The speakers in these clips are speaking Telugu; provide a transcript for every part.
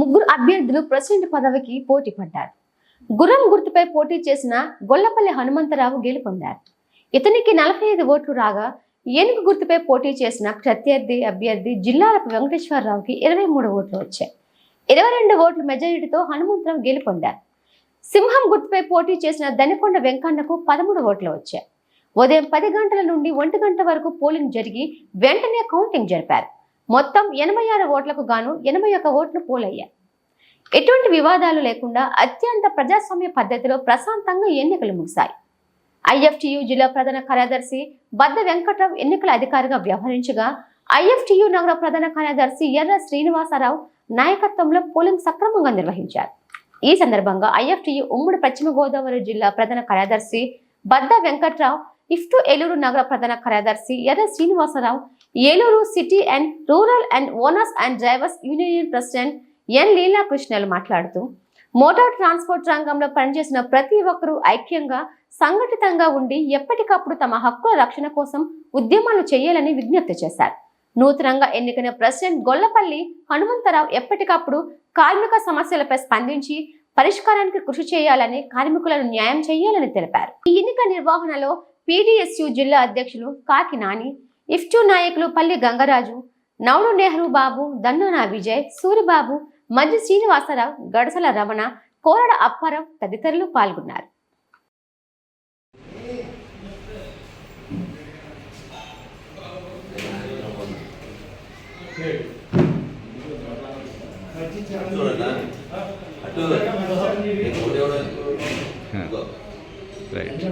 ముగ్గురు అభ్యర్థులు ప్రెసిడెంట్ పదవికి పోటీ పడ్డారు. గుర్రం గుర్తుపై పోటీ చేసిన గొల్లపల్లి హనుమంతరావు గెలుపొందారు ఇతనికి నలభై ఐదు ఓట్లు రాగా ఏనుగు గుర్తుపై పోటీ చేసిన ప్రత్యర్థి అభ్యర్థి జిల్లాలపు వెంకటేశ్వరరావుకి ఇరవై మూడు ఓట్లు వచ్చాయి. ఇరవై రెండు ఓట్ల మెజారిటీతో హనుమంతరావు గెలుపొందారు సింహం గుర్తుపై పోటీ చేసిన దనికొండ వెంకన్నకు పదమూడు ఓట్లు వచ్చాయి. ఉదయం పది గంటల నుండి ఒంటి గంట వరకు పోలింగ్ జరిగి వెంటనే కౌంటింగ్ జరిపారు. మొత్తం ఎనభై ఆరు ఓట్లకు గాను ఎనభై ఒక్క ఓట్లు పోలయ్యాయి. ఎటువంటి వివాదాలు లేకుండా అత్యంత ప్రజాస్వామ్య పద్ధతిలో ప్రశాంతంగా ఎన్నికలు ముగిశాయి. ఐఎఫ్టియు జిల్లా ప్రధాన కార్యదర్శి బద్ద వెంకట్రావు ఎన్నికల అధికారిగా వ్యవహరించగా ఐఎఫ్టియు నగర ప్రధాన కార్యదర్శి ఎర్ర శ్రీనివాసరావు నాయకత్వంలో పోలింగ్ సక్రమంగా నిర్వహించారు. ఈ సందర్భంగా ఐఎఫ్టియు ఉమ్మడి పశ్చిమ గోదావరి జిల్లా ప్రధాన కార్యదర్శి బద్ద వెంకట్రావు ఇఫ్టు ఏలూరు నగర ప్రధాన కార్యదర్శి Erra Srinivasarao Eluru city and rural and owners and drivers union president N లీలాకృష్ణలు మాట్లాడుతూ మోటార్ ట్రాన్స్పోర్ట్ రంగంలో పనిచేసిన ప్రతి ఒక్కరూ ఐక్యంగా సంఘటితంగా ఉండి ఎప్పటికప్పుడు తమ హక్కుల రక్షణ కోసం ఉద్యమాలు చేయాలని విజ్ఞప్తి చేశారు. నూతనంగా ఎన్నికైన ప్రెసిడెంట్ గొల్లపల్లి హనుమంతరావు ఎప్పటికప్పుడు కార్మిక సమస్యలపై స్పందించి పరిష్కారానికి కృషి చేయాలని కార్మికులను న్యాయం చేయాలని తెలిపారు. ఈ ఎన్నిక నిర్వహణలో పీడిఎస్యు జిల్లా అధ్యక్షులు కాకి నాని నాయకులు పల్లి గంగరాజు నౌడు నెహ్రూ బాబు దన్నానా విజయ్ సూరిబాబు మధ్య శ్రీనివాసరావు గడసల రమణ కోరడ అప్పారావు తదితరులు పాల్గొన్నారు. Right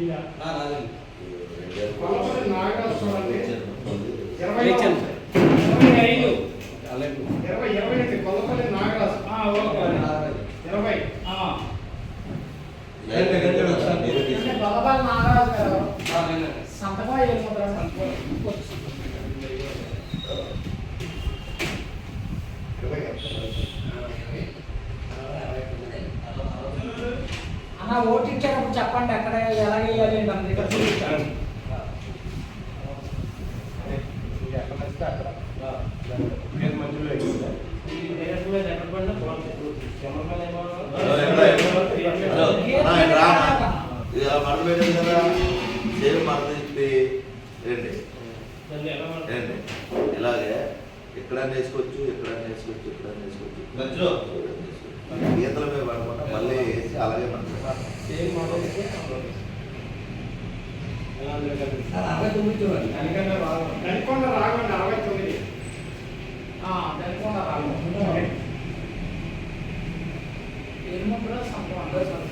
okay. ఇరవై ఇరవై ఐదు ఇరవై ఇరవై ఐదు కొల్లపల్లి నాగరాజు ఇరవై ఆ. కొల్లపల్లి నాగరాజు గారు సంతకం వెళ్ళిపోతారు అన్న ఓటు ఇచ్చేటప్పుడు చెప్పండి ఎక్కడ ఎలా వేయాలి మన దగ్గర రండి ఇలాగే ఎక్కడన్నా వేసుకోవచ్చు ఎక్కడన్నా వేసుకోవచ్చు ఎక్కడన్నా వేసుకోవచ్చు మధ్యలో గీతల మీద పడకుండా మళ్ళీ వేసి అలాగే మనకి దనికొండ రాగండి అరవై తొమ్మిది. ఆ, దనికొండ రాగండి ఎరుముద్ర సంతం అందరూ సంతం.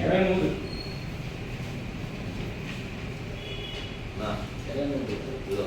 ఇరవై మూడు నా. ఇదిగో.